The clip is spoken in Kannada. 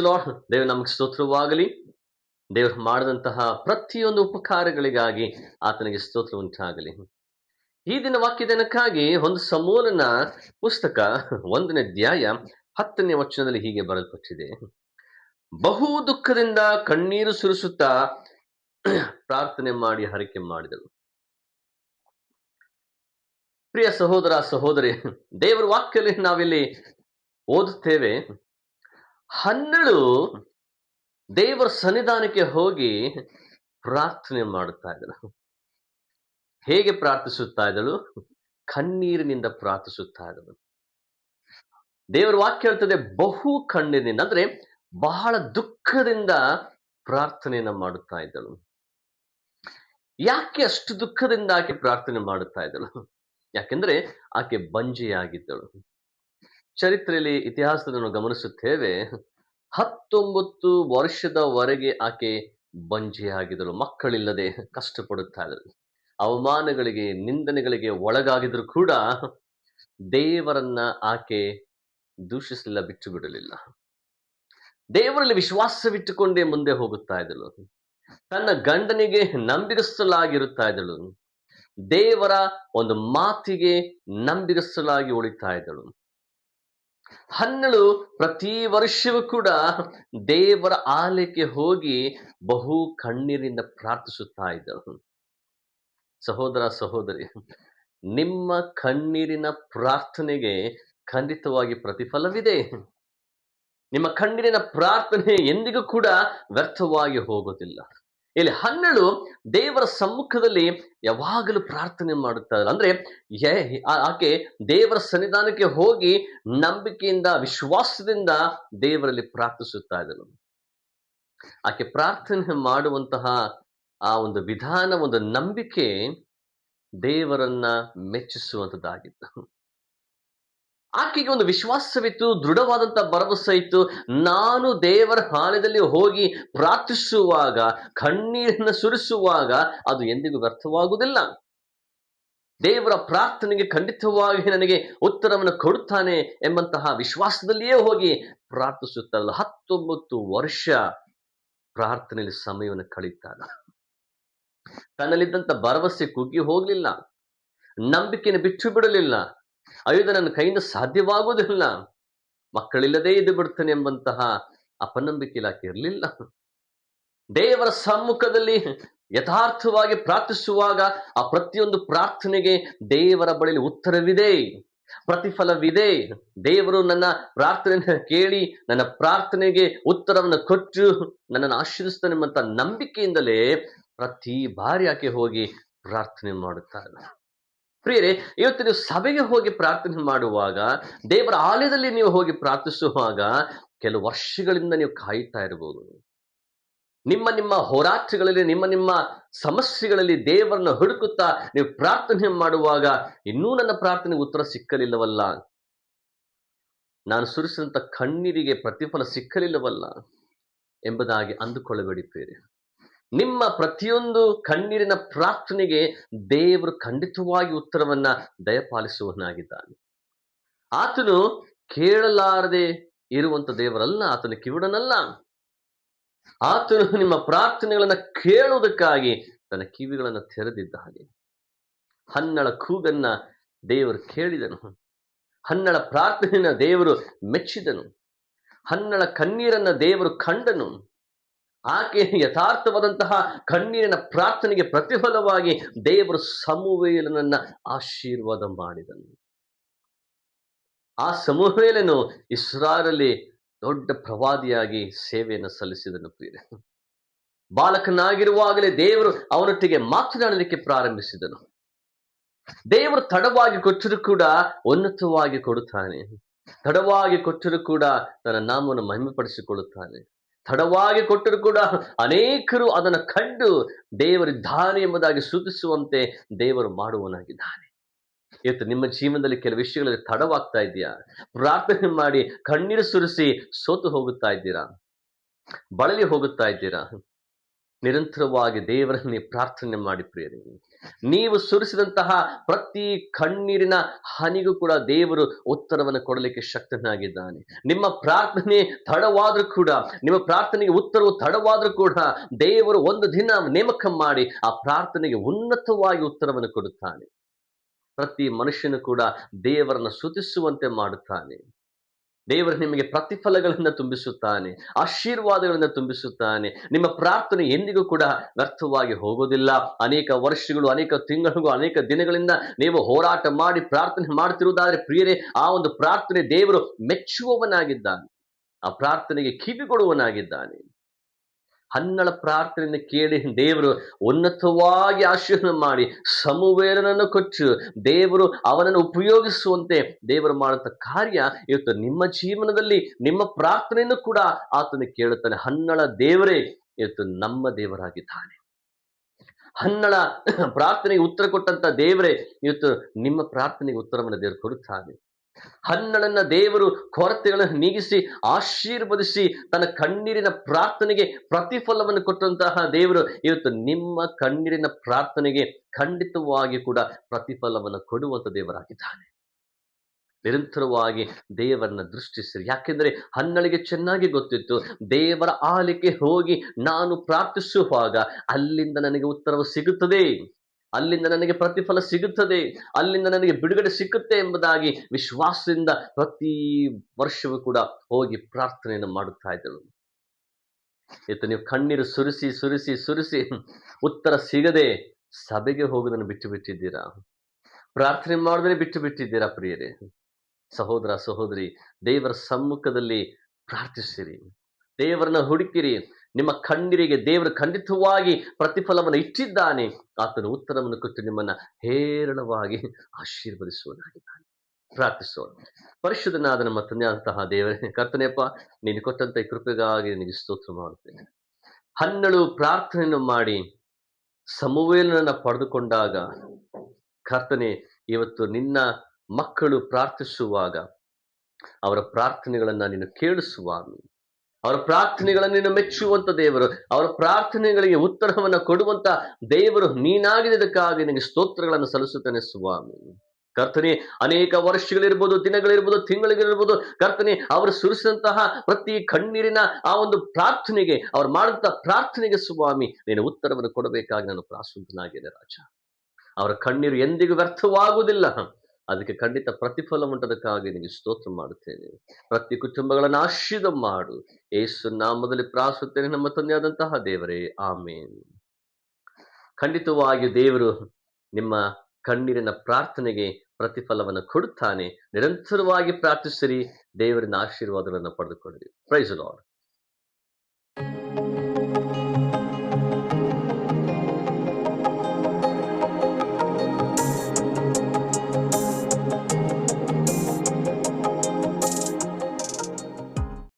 ಲಾರ್ಡ್ ದೇವರು ನಮಗೆ ಸ್ತೋತ್ರವಾಗಲಿ. ದೇವರು ಮಾಡಿದಂತಹ ಪ್ರತಿಯೊಂದು ಉಪಕಾರಗಳಿಗಾಗಿ ಆತನಿಗೆ ಸ್ತೋತ್ರ ಉಂಟಾಗಲಿ. ಈ ದಿನ ವಾಕ್ಯದನಕ್ಕಾಗಿ ಒಂದು ಸಮೂಲನ ಪುಸ್ತಕ, ಒಂದನೇ ಅಧ್ಯಾಯ, ಹತ್ತನೇ ವಚನದಲ್ಲಿ ಹೀಗೆ ಬರೆಯಲ್ಪಟ್ಟಿದೆ. ಬಹು ದುಃಖದಿಂದ ಕಣ್ಣೀರು ಸುರಿಸುತ್ತಾ ಪ್ರಾರ್ಥನೆ ಮಾಡಿ ಹರಕೆ ಮಾಡಿದಳು. ಪ್ರಿಯ ಸಹೋದರ, ಸಹೋದರಿ, ದೇವರ ವಾಕ್ಯದಲ್ಲಿ ನಾವಿಲ್ಲಿ ಓದುತ್ತೇವೆ ಹನ್ನೆರಡು ದೇವರ ಸನ್ನಿಧಾನಕ್ಕೆ ಹೋಗಿ ಪ್ರಾರ್ಥನೆ ಮಾಡುತ್ತಾ ಇದ್ದಳು. ಹೇಗೆ ಪ್ರಾರ್ಥಿಸುತ್ತಾ ಇದ್ದಳು? ಕಣ್ಣೀರಿನಿಂದ ಪ್ರಾರ್ಥಿಸುತ್ತಾ ಇದ್ದಳು. ದೇವರ ವಾಕ್ಯ ಹೇಳ್ತದೆ, ಬಹು ಕಣ್ಣೀರಿನಿಂದ ಅಂದ್ರೆ ಬಹಳ ದುಃಖದಿಂದ ಪ್ರಾರ್ಥನೆಯನ್ನು ಮಾಡುತ್ತಾ ಇದ್ದಳು. ಯಾಕೆ ಅಷ್ಟು ದುಃಖದಿಂದ ಆಕೆ ಪ್ರಾರ್ಥನೆ ಮಾಡುತ್ತಾ ಇದ್ದಳು? ಯಾಕೆಂದ್ರೆ ಆಕೆ ಬಂಜೆಯಾಗಿದ್ದಳು. ಚರಿತ್ರೆಯಲ್ಲಿ ಇತಿಹಾಸದಲ್ಲಿ ನಾವು ಗಮನಿಸುತ್ತೇವೆ. ಹತ್ತೊಂಬತ್ತು ವರ್ಷದವರೆಗೆ ಆಕೆ ಬಂಜೆಯಾಗಿದ್ದಳು ಮಕ್ಕಳಿಲ್ಲದೆ ಕಷ್ಟಪಡುತ್ತಾ ಇದ್ದಳು. ಅವಮಾನಗಳಿಗೆ, ನಿಂದನೆಗಳಿಗೆ ಒಳಗಾಗಿದ್ರು ಕೂಡ ದೇವರನ್ನ ಆಕೆ ದೂಷಿಸಲಿಲ್ಲ ಬಿಟ್ಟು ಬಿಡಲಿಲ್ಲ ದೇವರಲ್ಲಿ ವಿಶ್ವಾಸವಿಟ್ಟುಕೊಂಡೇ ಮುಂದೆ ಹೋಗುತ್ತಾ ಇದ್ದಳು. ತನ್ನ ಗಂಡನಿಗೆ ನಂಬಿಗಸ್ತಲಾಗಿರುತ್ತಾ ಇದ್ದಳು. ದೇವರ ಒಂದು ಮಾತಿಗೆ ನಂಬಿಗಸ್ತಲಾಗಿ ಉಳಿತಾ ಇದ್ದಳು. ಹನ್ನೆರಡು ಪ್ರತಿ ವರ್ಷವೂ ಕೂಡ ದೇವರ ಆಲಯಕ್ಕೆ ಹೋಗಿ ಬಹು ಕಣ್ಣೀರಿಂದ ಪ್ರಾರ್ಥಿಸುತ್ತಾ ಇದ್ದಳು ಸಹೋದರ ಸಹೋದರಿ, ನಿಮ್ಮ ಕಣ್ಣೀರಿನ ಪ್ರಾರ್ಥನೆಗೆ ಖಂಡಿತವಾಗಿ ಪ್ರತಿಫಲವಿದೆ. ನಿಮ್ಮ ಕಣ್ಣೀರಿನ ಪ್ರಾರ್ಥನೆ ಎಂದಿಗೂ ಕೂಡ ವ್ಯರ್ಥವಾಗಿ ಹೋಗೋದಿಲ್ಲ ಇಲ್ಲಿ ಹನ್ನೆರಡು ದೇವರ ಸಮ್ಮುಖದಲ್ಲಿ ಯಾವಾಗಲೂ ಪ್ರಾರ್ಥನೆ ಮಾಡುತ್ತಾ ಇದ್ದಾರೆ. ಅಂದ್ರೆ ಆಕೆ ದೇವರ ಸನ್ನಿಧಾನಕ್ಕೆ ಹೋಗಿ ನಂಬಿಕೆಯಿಂದ, ವಿಶ್ವಾಸದಿಂದ ದೇವರಲ್ಲಿ ಪ್ರಾರ್ಥಿಸುತ್ತಾ ಇದ್ದಳು. ಆಕೆ ಪ್ರಾರ್ಥನೆ ಮಾಡುವಂತಹ ಆ ಒಂದು ವಿಧಾನ, ಒಂದು ನಂಬಿಕೆ ದೇವರನ್ನ ಮೆಚ್ಚಿಸುವಂತದ್ದಾಗಿತ್ತು. ಆಕೆಗೆ ಒಂದು ವಿಶ್ವಾಸವಿತ್ತು, ದೃಢವಾದಂತ ಭರವಸೆ ಇತ್ತು. ನಾನು ದೇವರ ಆಲಯದಲ್ಲಿ ಹೋಗಿ ಪ್ರಾರ್ಥಿಸುವಾಗ, ಕಣ್ಣೀರನ್ನು ಸುರಿಸುವಾಗ ಅದು ಎಂದಿಗೂ ವ್ಯರ್ಥವಾಗುವುದಿಲ್ಲ. ದೇವರ ಪ್ರಾರ್ಥನೆಗೆ ಖಂಡಿತವಾಗಿ ನನಗೆ ಉತ್ತರವನ್ನು ಕೊಡುತ್ತಾನೆ ಎಂಬಂತಹ ವಿಶ್ವಾಸದಲ್ಲಿಯೇ ಹೋಗಿ ಪ್ರಾರ್ಥಿಸುತ್ತಾರಲ್ಲ ಹತ್ತೊಂಬತ್ತು ವರ್ಷ ಪ್ರಾರ್ಥನೆಯಲ್ಲಿ ಸಮಯವನ್ನು ಕಳೀತಾನ ತನ್ನಲ್ಲಿದ್ದಂಥ ಭರವಸೆ ಕುಗ್ಗಿ ಹೋಗಲಿಲ್ಲ. ನಂಬಿಕೆಯನ್ನು ಬಿಟ್ಟು ಬಿಡಲಿಲ್ಲ. ಅಯ್ಯೋ ನನ್ನ ಕೈಯಿಂದ ಸಾಧ್ಯವಾಗುವುದಿಲ್ಲ. ಮಕ್ಕಳಿಲ್ಲದೆ ಇದು ಬಿಡ್ತೇನೆ ಎಂಬಂತಹ ಅಪನಂಬಿಕೆ ಇಲಾಖೆ ಇರಲಿಲ್ಲ. ದೇವರ ಸಮ್ಮುಖದಲ್ಲಿ ಯಥಾರ್ಥವಾಗಿ ಪ್ರಾರ್ಥಿಸುವಾಗ ಆ ಪ್ರತಿಯೊಂದು ಪ್ರಾರ್ಥನೆಗೆ ದೇವರ ಬಳಿ ಉತ್ತರವಿದೆ, ಪ್ರತಿಫಲವಿದೆ. ದೇವರು ನನ್ನ ಪ್ರಾರ್ಥನೆಯನ್ನು ಕೇಳಿ ನನ್ನ ಪ್ರಾರ್ಥನೆಗೆ ಉತ್ತರವನ್ನು ಕೊಟ್ಟು ನನ್ನನ್ನು ಆಶೀರ್ವಿಸ್ತಾನೆ ಎಂಬಂತ ನಂಬಿಕೆಯಿಂದಲೇ ಪ್ರತಿ ಬಾರಿ ಆಕೆ ಹೋಗಿ ಪ್ರಾರ್ಥನೆ ಮಾಡುತ್ತಾರೆ ಪ್ರಿಯರೇ, ಇವತ್ತು ನೀವು ಸಭೆಗೆ ಹೋಗಿ ಪ್ರಾರ್ಥನೆ ಮಾಡುವಾಗ, ದೇವರ ಆಲಯದಲ್ಲಿ ನೀವು ಹೋಗಿ ಪ್ರಾರ್ಥಿಸುವಾಗ ಕೆಲವು ವರ್ಷಗಳಿಂದ ನೀವು ಕಾಯುತ್ತಾ ಇರಬಹುದು. ನಿಮ್ಮ ನಿಮ್ಮ ಹೋರಾಟಗಳಲ್ಲಿ, ನಿಮ್ಮ ನಿಮ್ಮ ಸಮಸ್ಯೆಗಳಲ್ಲಿ ದೇವರನ್ನ ಹುಡುಕುತ್ತಾ ನೀವು ಪ್ರಾರ್ಥನೆ ಮಾಡುವಾಗ ಇನ್ನೂ ನನ್ನ ಪ್ರಾರ್ಥನೆಗೆ ಉತ್ತರ ಸಿಕ್ಕಲಿಲ್ಲವಲ್ಲ? ನಾನು ಸುರಿಸಿದಂತ ಕಣ್ಣೀರಿಗೆ ಪ್ರತಿಫಲ ಸಿಕ್ಕಲಿಲ್ಲವಲ್ಲ? ಎಂಬುದಾಗಿ ಅಂದುಕೊಳ್ಳಬೇಡಿ ಪ್ರಿಯರೇ. ನಿಮ್ಮ ಪ್ರತಿಯೊಂದು ಕಣ್ಣೀರಿನ ಪ್ರಾರ್ಥನೆಗೆ ದೇವರು ಖಂಡಿತವಾಗಿ ಉತ್ತರವನ್ನ ದಯಪಾಲಿಸುವನಾಗಿದ್ದಾನೆ ಆತನು ಕೇಳಲಾರದೆ ಇರುವಂತ ದೇವರಲ್ಲ, ಆತನ ಕಿವಿಡನಲ್ಲ. ಆತನು ನಿಮ್ಮ ಪ್ರಾರ್ಥನೆಗಳನ್ನ ಕೇಳುವುದಕ್ಕಾಗಿ ತನ್ನ ಕಿವಿಗಳನ್ನು ತೆರೆದಿದ್ದಾನೆ. ಹನ್ನಳ ಕೂಗನ್ನ ದೇವರು ಕೇಳಿದನು. ಹನ್ನಳ ಪ್ರಾರ್ಥನೆಯನ್ನ ದೇವರು ಮೆಚ್ಚಿದನು. ಹನ್ನಳ ಕಣ್ಣೀರನ್ನ ದೇವರು ಕಂಡನು. ಆಕೆ ಯಥಾರ್ಥವಾದಂತಹ ಕಣ್ಣೀರಿನ ಪ್ರಾರ್ಥನೆಗೆ ಪ್ರತಿಫಲವಾಗಿ ದೇವರು ಸಮುವೇಲನನ್ನ ಆಶೀರ್ವಾದ ಮಾಡಿದನು. ಆ ಸಮುವೇಲನು ಇಸ್ರಾರಲ್ಲಿ ದೊಡ್ಡ ಪ್ರವಾದಿಯಾಗಿ ಸೇವೆಯನ್ನು ಸಲ್ಲಿಸಿದನು ಪ್ರಿಯರೇ. ಬಾಲಕನಾಗಿರುವಾಗಲೇ ದೇವರು ಅವನೊಟ್ಟಿಗೆ ಮಾತನಾಡಲಿಕ್ಕೆ ಪ್ರಾರಂಭಿಸಿದನು. ದೇವರು ತಡವಾಗಿ ಕೊಟ್ಟರು ಕೂಡ ಉನ್ನತವಾಗಿ ಕೊಡುತ್ತಾನೆ. ತಡವಾಗಿ ಕೊಟ್ಟರು ಕೂಡ ತನ್ನ ನಾಮವನ್ನು ಮಹಿಮೆಪಡಿಸಿಕೊಳ್ಳುತ್ತಾನೆ. ತಡವಾಗಿ ಕೊಟ್ಟರು ಕೂಡ ಅನೇಕರು ಅದನ್ನು ಕಂಡು ದೇವರಿದ್ದಾನೆ ಎಂಬುದಾಗಿ ಸೂಚಿಸುವಂತೆ ದೇವರು ಮಾಡುವನಾಗಿದ್ದಾನೆ ಇವತ್ತು ನಿಮ್ಮ ಜೀವನದಲ್ಲಿ ಕೆಲವು ವಿಷಯಗಳಲ್ಲಿ ತಡವಾಗ್ತಾ ಇದೆಯಾ ಪ್ರಾರ್ಥನೆ ಮಾಡಿ ಕಣ್ಣೀರು ಸುರಿಸಿ ಸೋತು ಹೋಗುತ್ತಾ ಇದ್ದೀರಾ? ಬಳಲಿ ಹೋಗುತ್ತಾ ಇದ್ದೀರಾ? ನಿರಂತರವಾಗಿ ದೇವರನ್ನೇ ಪ್ರಾರ್ಥನೆ ಮಾಡಿ ಪ್ರಿಯರೇ. ನೀವು ಸುರಿಸಿದಂತಹ ಪ್ರತಿ ಕಣ್ಣೀರಿನ ಹನಿಗೂ ಕೂಡ ದೇವರು ಉತ್ತರವನ್ನು ಕೊಡಲಿಕ್ಕೆ ಶಕ್ತನಾಗಿದ್ದಾನೆ. ನಿಮ್ಮ ಪ್ರಾರ್ಥನೆ ತಡವಾದ್ರೂ ಕೂಡ, ನಿಮ್ಮ ಪ್ರಾರ್ಥನೆಗೆ ಉತ್ತರವು ತಡವಾದ್ರೂ ಕೂಡ ದೇವರು ಒಂದು ದಿನ ನೇಮಕ ಮಾಡಿ ಆ ಪ್ರಾರ್ಥನೆಗೆ ಉನ್ನತವಾಗಿ ಉತ್ತರವನ್ನು ಕೊಡುತ್ತಾನೆ. ಪ್ರತಿ ಮನುಷ್ಯನು ಕೂಡ ದೇವರನ್ನು ಸುತಿಸುವಂತೆ ಮಾಡುತ್ತಾನೆ. ದೇವರು ನಿಮಗೆ ಪ್ರತಿಫಲಗಳಿಂದ ತುಂಬಿಸುತ್ತಾನೆ ಆಶೀರ್ವಾದಗಳಿಂದ ತುಂಬಿಸುತ್ತಾನೆ. ನಿಮ್ಮ ಪ್ರಾರ್ಥನೆ ಎಂದಿಗೂ ಕೂಡ ವ್ಯರ್ಥವಾಗಿ ಹೋಗೋದಿಲ್ಲ. ಅನೇಕ ವರ್ಷಗಳು, ಅನೇಕ ತಿಂಗಳಿಗೂ ಅನೇಕ ದಿನಗಳಿಂದ ನೀವು ಹೋರಾಟ ಮಾಡಿ ಪ್ರಾರ್ಥನೆ ಮಾಡ್ತಿರುವುದಾದರೆ ಪ್ರಿಯರೇ, ಆ ಒಂದು ಪ್ರಾರ್ಥನೆ ದೇವರು ಮೆಚ್ಚುವವನಾಗಿದ್ದಾನೆ. ಆ ಪ್ರಾರ್ಥನೆಗೆ ಕಿವಿಗೊಡುವನಾಗಿದ್ದಾನೆ ಹನ್ನಳ ಪ್ರಾರ್ಥನೆಯನ್ನು ಕೇಳಿ ದೇವರು ಉನ್ನತವಾಗಿ ಆಶೀರ್ವಾದ ಮಾಡಿ ಸಮುವೇಲನನ್ನು ಕೊಟ್ಟು ದೇವರು ಅವನನ್ನು ಉಪಯೋಗಿಸುವಂತೆ ದೇವರು ಮಾಡುವಂಥ ಕಾರ್ಯ ಇವತ್ತು ನಿಮ್ಮ ಜೀವನದಲ್ಲಿ ನಿಮ್ಮ ಪ್ರಾರ್ಥನೆಯನ್ನು ಕೂಡ ಆತನು ಕೇಳುತ್ತಾನೆ. ಹನ್ನಳ ದೇವರೇ ಇವತ್ತು ನಮ್ಮ ದೇವರಾಗಿದ್ದಾನೆ. ಹನ್ನಳ ಪ್ರಾರ್ಥನೆಗೆ ಉತ್ತರ ಕೊಟ್ಟಂತ ದೇವರೇ ಇವತ್ತು ನಿಮ್ಮ ಪ್ರಾರ್ಥನೆಗೆ ಉತ್ತರವನ್ನು ದೇವರು ಕೊಡುತ್ತಾನೆ. ಹನ್ನಳನ್ನ ದೇವರು ಕೊರತೆಗಳನ್ನು ನೀಗಿಸಿ ಆಶೀರ್ವದಿಸಿ ತನ್ನ ಕಣ್ಣೀರಿನ ಪ್ರಾರ್ಥನೆಗೆ ಪ್ರತಿಫಲವನ್ನು ಕೊಟ್ಟಂತಹ ದೇವರು ಇವತ್ತು ನಿಮ್ಮ ಕಣ್ಣೀರಿನ ಪ್ರಾರ್ಥನೆಗೆ ಖಂಡಿತವಾಗಿ ಕೂಡ ಪ್ರತಿಫಲವನ್ನು ಕೊಡುವಂತ ದೇವರಾಗಿದ್ದಾನೆ. ನಿರಂತರವಾಗಿ ದೇವರನ್ನ ದೃಷ್ಟಿಸಿರಿ. ಯಾಕೆಂದ್ರೆ ಹನ್ನಳಿಗೆ ಚೆನ್ನಾಗಿ ಗೊತ್ತಿತ್ತು. ದೇವರ ಆಲಿಕೆ ಹೋಗಿ ನಾನು ಪ್ರಾರ್ಥಿಸುವಾಗ ಅಲ್ಲಿಂದ ನನಗೆ ಉತ್ತರವು ಸಿಗುತ್ತದೆ. ಅಲ್ಲಿಂದ ನನಗೆ ಪ್ರತಿಫಲ ಸಿಗುತ್ತದೆ, ಅಲ್ಲಿಂದ ನನಗೆ ಬಿಡುಗಡೆ ಸಿಕ್ಕುತ್ತೆ ಎಂಬುದಾಗಿ ವಿಶ್ವಾಸದಿಂದ ಪ್ರತಿ ವರ್ಷವೂ ಕೂಡ ಹೋಗಿ ಪ್ರಾರ್ಥನೆಯನ್ನು ಮಾಡುತ್ತಾ ಇದ್ದಳು. ಇವತ್ತು ನೀವು ಕಣ್ಣೀರು ಸುರಿಸಿ ಸುರಿಸಿ ಸುರಿಸಿ, ಉತ್ತರ ಸಿಗದೆ ಸಭೆಗೆ ಹೋಗುವುದನ್ನು ಬಿಟ್ಟು ಬಿಟ್ಟಿದ್ದೀರಾ? ಪ್ರಾರ್ಥನೆ ಮಾಡೋದನ್ನೇ ಬಿಟ್ಟು ಬಿಟ್ಟಿದ್ದೀರಾ ಪ್ರಿಯರೇ? ಸಹೋದರ, ಸಹೋದರಿ, ದೇವರ ಸಮ್ಮುಖದಲ್ಲಿ ಪ್ರಾರ್ಥಿಸಿರಿ. ದೇವರನ್ನ ಹುಡುಕಿರಿ. ನಿಮ್ಮ ಕಣ್ಣೀರಿಗೆ ದೇವರು ಖಂಡಿತವಾಗಿ ಪ್ರತಿಫಲವನ್ನು ಇಟ್ಟಿದ್ದಾನೆ. ಆತನ ಉತ್ತರವನ್ನು ಕೊಟ್ಟು ನಿಮ್ಮನ್ನ ಹೇರಳವಾಗಿ ಆಶೀರ್ವದಿಸುವನಾಗಿದ್ದಾನೆ ಪ್ರಾರ್ಥಿಸೋಣ. ಪರಿಶುದ್ಧನಾದ ನಮ್ಮ ತಂದೆಯಾದಂತಹ ದೇವರೇ, ಕರ್ತನೆಯಪ್ಪ, ನೀನು ಕೊಟ್ಟಂತ ಈ ಕೃಪೆಗಾಗಿ ನಿನಗೆ ಸ್ತೋತ್ರ ಮಾಡುತ್ತೇನೆ. ಹನ್ನಳು ಪ್ರಾರ್ಥನೆಯನ್ನು ಮಾಡಿ ಸಮವೇಲನ ಪಡೆದುಕೊಂಡಾಗ ಕರ್ತನೆ, ಇವತ್ತು ನಿನ್ನ ಮಕ್ಕಳು ಪ್ರಾರ್ಥಿಸುವಾಗ ಅವರ ಪ್ರಾರ್ಥನೆಗಳನ್ನು ನೀನು ಕೇಳಿಸುವಾಗ ಅವರ ಪ್ರಾರ್ಥನೆಗಳನ್ನು ನೀನು ಮೆಚ್ಚುವಂತ ದೇವರು, ಅವರ ಪ್ರಾರ್ಥನೆಗಳಿಗೆ ಉತ್ತರವನ್ನು ಕೊಡುವಂತ ದೇವರು ನೀನಾಗಿದ್ದಕ್ಕಾಗಿ ನಿನಗೆ ಸ್ತೋತ್ರಗಳನ್ನು ಸಲ್ಲಿಸುತ್ತೇನೆ ಸ್ವಾಮಿ. ಕರ್ತನೆ, ಅನೇಕ ವರ್ಷಗಳಿರ್ಬೋದು, ದಿನಗಳಿರ್ಬೋದು, ತಿಂಗಳಿಗಿರ್ಬೋದು, ಕರ್ತನೆ, ಅವರು ಸುರಿಸಿದಂತಹ ಪ್ರತಿ ಕಣ್ಣೀರಿನ ಆ ಒಂದು ಪ್ರಾರ್ಥನೆಗೆ, ಅವ್ರು ಮಾಡಿದಂತಹ ಪ್ರಾರ್ಥನೆಗೆ ಸ್ವಾಮಿ, ನೀನು ಉತ್ತರವನ್ನು ಕೊಡಬೇಕಾಗಿ ನಾನು ಪ್ರಾಸುಂತನಾಗಿದೆ ರಾಜ. ಅವರ ಕಣ್ಣೀರು ಎಂದಿಗೂ ವ್ಯರ್ಥವಾಗುವುದಿಲ್ಲ. ಅದಕ್ಕೆ ಖಂಡಿತ ಪ್ರತಿಫಲ ಉಂಟದಕ್ಕಾಗಿ ನಿಮಗೆ ಸ್ತೋತ್ರ ಮಾಡುತ್ತೇನೆ. ಪ್ರತಿ ಕುಟುಂಬಗಳನ್ನು ಆಶ್ರಿತ ಮಾಡು. ಏಸು ನಾಮದಲ್ಲಿ ಪ್ರಾಸುತ್ತೇನೆ ನಮ್ಮ ತಂದೆಯಾದಂತಹ ದೇವರೇ. ಆಮೇನ್. ಖಂಡಿತವಾಗಿ ದೇವರು ನಿಮ್ಮ ಕಣ್ಣೀರಿನ ಪ್ರಾರ್ಥನೆಗೆ ಪ್ರತಿಫಲವನ್ನು ಕೊಡುತ್ತಾನೆ. ನಿರಂತರವಾಗಿ ಪ್ರಾರ್ಥಿಸಿರಿ. ದೇವರಿನ ಆಶೀರ್ವಾದಗಳನ್ನು ಪಡೆದುಕೊಳ್ಳಿರಿ. Price lord